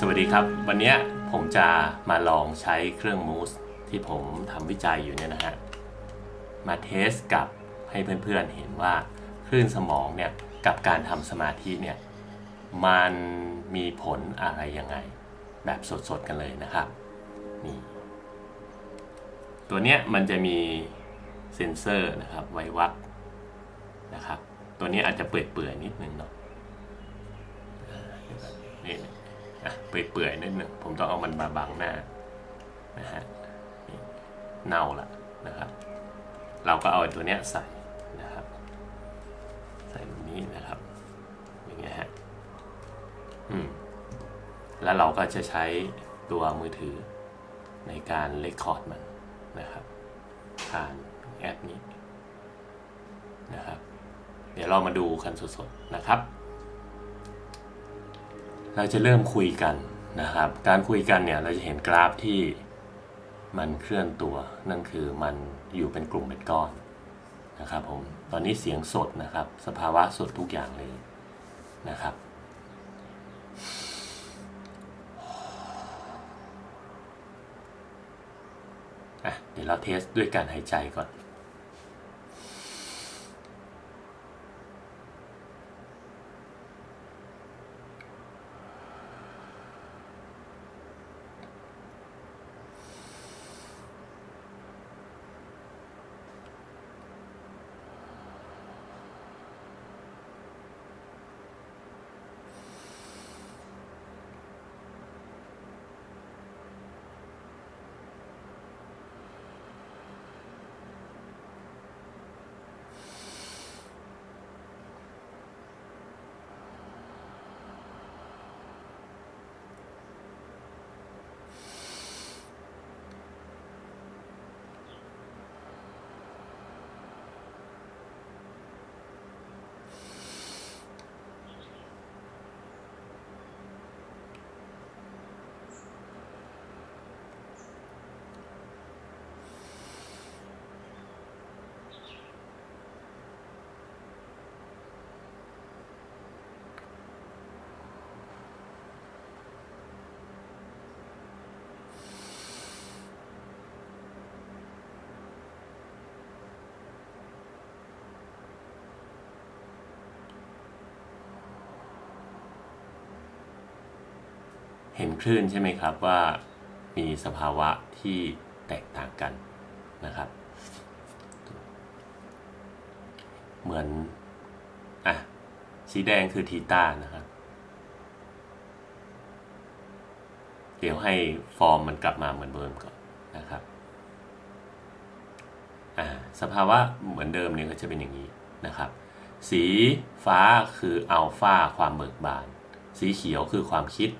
สวัสดีครับ วันนี้ผมจะมาลองใช้เครื่องมูสที่ผมทำวิจัยอยู่เนี่ยนะฮะ มาเทสกับให้เพื่อนๆเห็นว่าคลื่นสมองเนี่ยกับการทำสมาธิเนี่ยมันมีผลอะไรยังไง แบบสดๆกันเลยนะครับนี่ตัวเนี้ยมันจะมีเซ็นเซอร์นะครับไว้วัดนะครับ ตัวนี้อาจจะเปื่อยๆนิดนึงเนาะนี่ เปื่อยๆนิดนึงผมต้องเอามันมาบังหน้านะฮะเน่าละนะครับ เราก็เอาตัวเนี้ยใส่นะครับ ใส่แบบนี้นะครับอย่างเงี้ยฮะอืมแล้วเราก็จะใช้ตัวมือถือในการเลคคอร์ดมันนะครับ ผ่านแอปนี้นะครับ เดี๋ยวเรามาดูกันสดๆนะครับ เราจะเริ่มคุยกันนะครับ การคุยกันเนี่ยเราจะเห็นกราฟที่มันเคลื่อนตัว นั่นคือมันอยู่เป็นกลุ่มเป็นก้อนนะครับผม ตอนนี้เสียงสดนะครับ สภาวะสดทุกอย่างเลยนะครับเดี๋ยวเราเทสด้วยการหายใจก่อน เห็นคลื่นใช่ไหมครับว่ามีสภาวะที่แตกต่างกันนะครับ เหมือน อะ สีแดงคือทีต้านะครับ เดี๋ยวให้ฟอร์มมันกลับมาเหมือนเดิมก่อนนะครับ อ่า สภาวะเหมือนเดิมเนี่ยก็จะเป็นอย่างนี้นะครับ สีฟ้าคืออัลฟาความเบิกบาน สีเขียวคือความคิด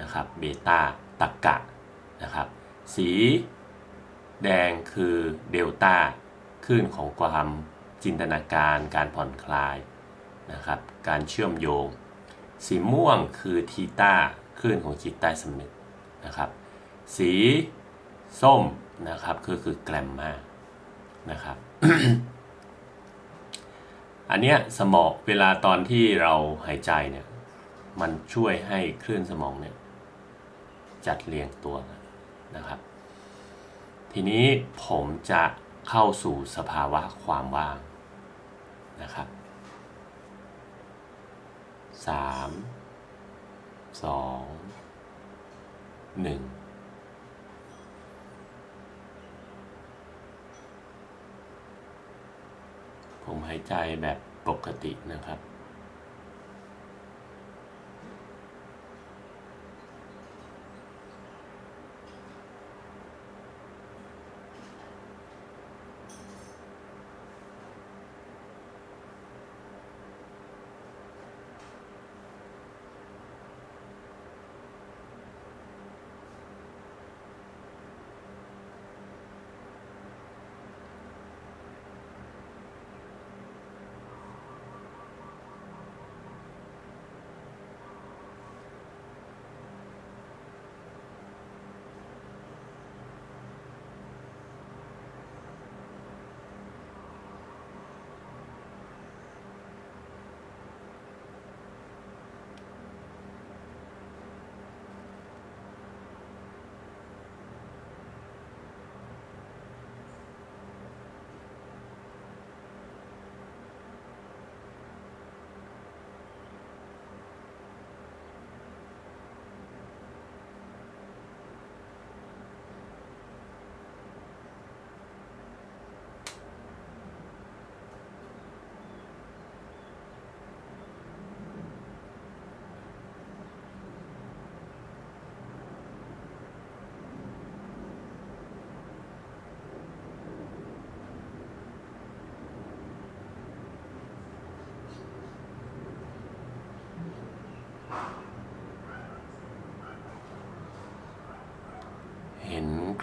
นะครับเบต้าตักกะนะครับสีแดงคือเดลต้าคลื่นของความจินตนาการการผ่อนคลายนะครับการเชื่อมโยง สีม่วงคือทีต้าคลื่นของจิตใต้สำนึกนะครับสีส้มนะครับคือคือแกรมมานะครับอันเนี้ยสมองเวลาตอนที่เราหายใจเนี่ยมันช่วยให้คลื่นสมองเนี่ย จัดเรียงตัวนนะครับ ทีนี้ผมจะเข้าสู่สภาวะความว่างนะครับสามสองหนึ่งผมหายใจแบบปกตินะครับ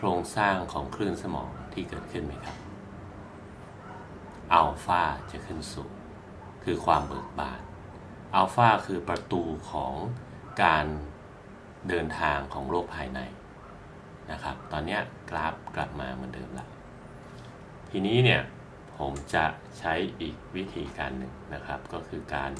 โครงสร้างของคลื่นสมองที่เกิดขึ้นไหมครับ อัลฟาจะขึ้นสูง คือความเบิกบาน อัลฟาคือประตูของการเดินทางของโลกภายในนะครับ ตอนนี้กราฟกลับมาเหมือนเดิมละ ทีนี้เนี่ยผมจะใช้อีกวิธีการหนึ่งนะครับ ก็คือการ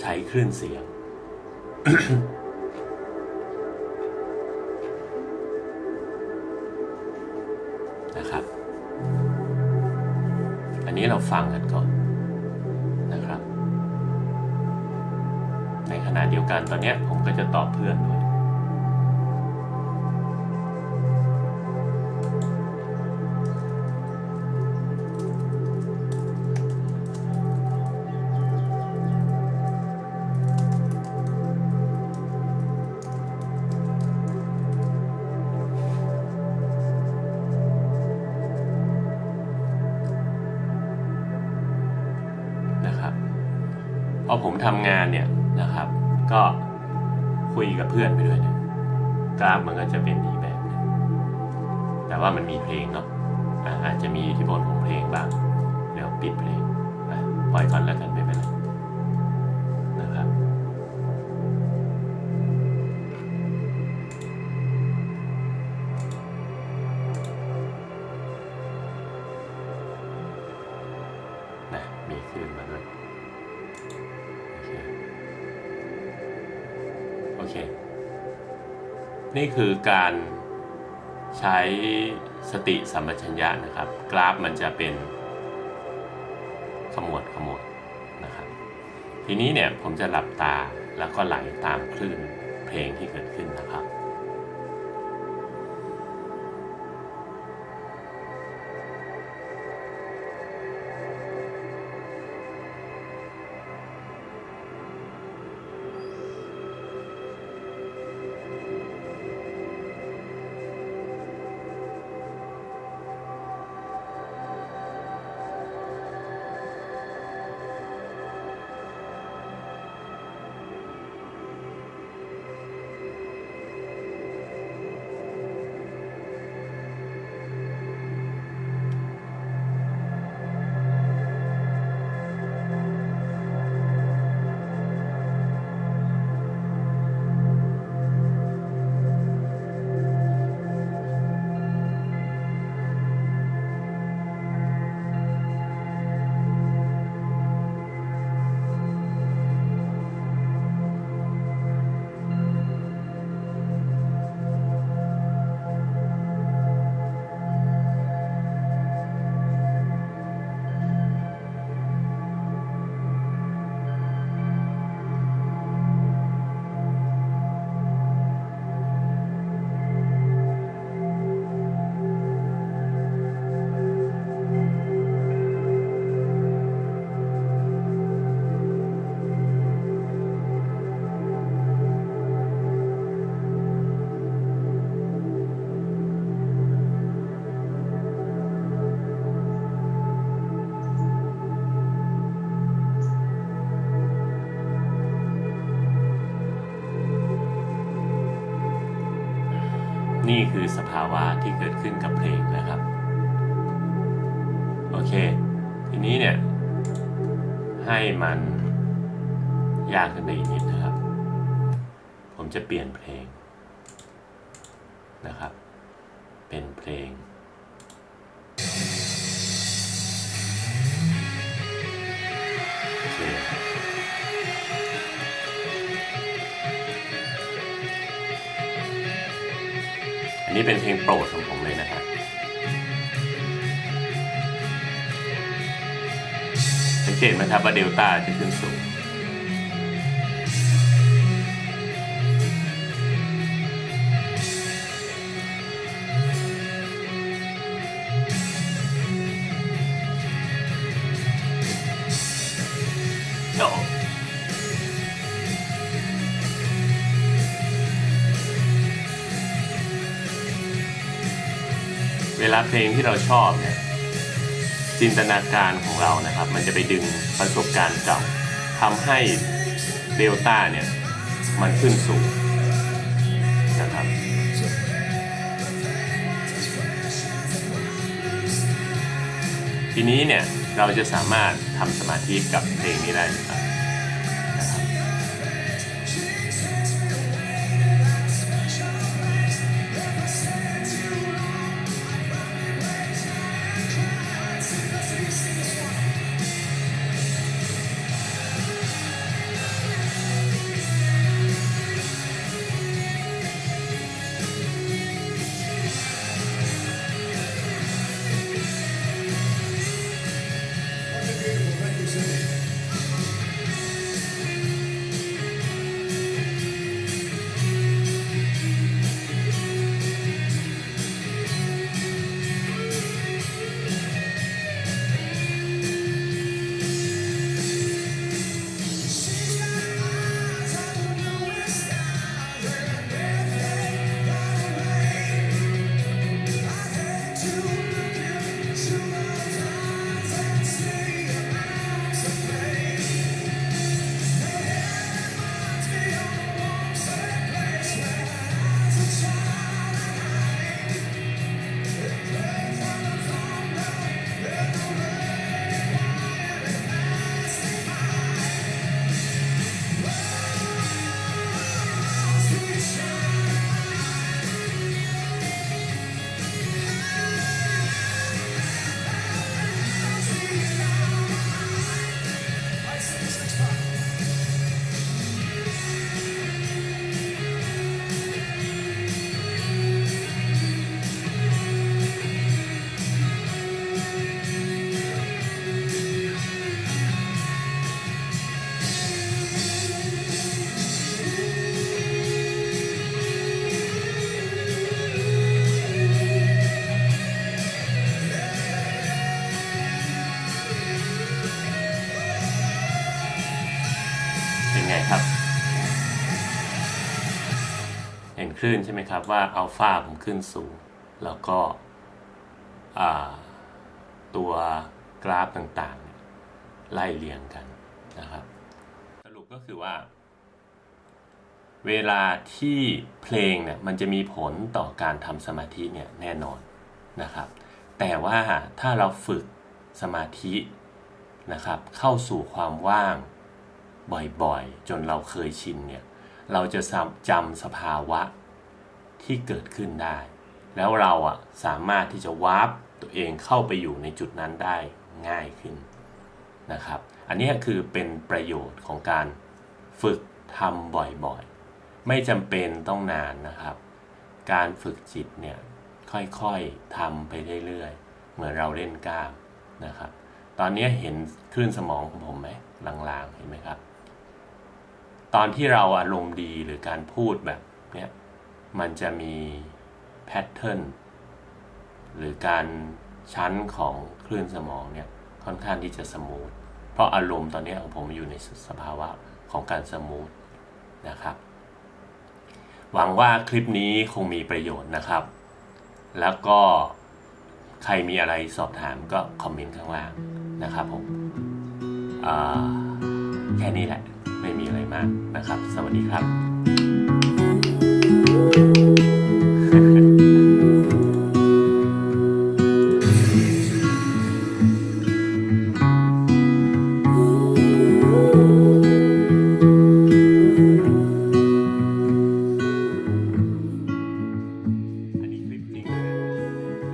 ใช้คลื่นเสียง เราฟังกันก่อนนะครับ ในขณะเดียวกันตอนนี้ผมก็จะตอบเพื่อนด้วย นะครับพอผมทำงานเนี่ยนะครับ ก็คุยกับเพื่อนไปด้วยเนี่ยกราฟมันก็จะเป็นอีกแบบนึงแต่ว่ามันมีเพลงเนาะอาจจะมีอิทธิพลของเพลงบ้าง เดี๋ยวปิดเพลงปล่อยก่อนแล้วกันไม่เป็นไร มีขึ้นมาด้วยโอเคโอเค นี่คือการใช้สติสัมปชัญญะนะครับ กราฟมันจะเป็นขมวดขมวดนะครับ ทีนี้เนี่ยผมจะหลับตาแล้วก็ไหลตามคลื่นเพลงที่เกิดขึ้นนะครับ คือสภาวะที่เกิดขึ้นกับเพลงนะครับ โอเค ทีนี้เนี่ย ให้มันยากขึ้นไปอีกนิดนะครับ ผมจะเปลี่ยนเพลงนะครับ เป็นเพลง นี้เป็นเพลงโปรดของผมเลยนะครับสังเกตไหมครับว่าเดลต้าจะขึ้นสูง เพลงที่เราชอบเนี่ยจินตนาการของเรานะครับ มันจะไปดึงประสบการณ์เก่าทำให้เดลต้าเนี่ยมันขึ้นสูงนะครับทีนี้เนี่ยเราจะสามารถทำสมาธิกับเพลงนี้ได้หรือเปล่านะครับ ลื่นใช่ไหมครับว่าอัลฟาผมขึ้นสูง แล้วก็ตัวกราฟต่างๆ ไล่เรียงกันนะครับ สรุปก็คือว่า เวลาที่เพลงเนี่ยมันจะมีผลต่อการทำสมาธิเนี่ยแน่นอนนะครับ แต่ว่าถ้าเราฝึกสมาธินะครับ เข้าสู่ความว่างบ่อยๆ จนเราเคยชินเนี่ย เราจะจำสภาวะ ที่เกิดขึ้นได้ แล้วเราอะสามารถที่จะวาร์ปตัวเองเข้าไปอยู่ในจุดนั้นได้ง่ายขึ้นนะครับ อันนี้คือเป็นประโยชน์ของการฝึกทำบ่อยๆ ไม่จำเป็นต้องนานนะครับ การฝึกจิตเนี่ยค่อยๆทำไปเรื่อยๆ เหมือนเราเล่นกล้ามนะครับ ตอนนี้เห็นคลื่นสมองของผมไหมลางๆ เห็นไหมครับ ตอนที่เราอารมณ์ดีหรือการพูดแบบเนี้ย มันจะมีแพทเทิร์นหรือการชั้นของคลื่นสมองเนี่ยค่อนข้างที่จะสมูท เพราะอารมณ์ตอนนี้ของผมอยู่ในสภาวะของการสมูทนะครับ หวังว่าคลิปนี้คงมีประโยชน์นะครับ แล้วก็ใครมีอะไรสอบถามก็คอมเมนต์ข้างล่างนะครับผมแค่นี้แหละ ไม่มีอะไรมากนะครับ สวัสดีครับ 呵呵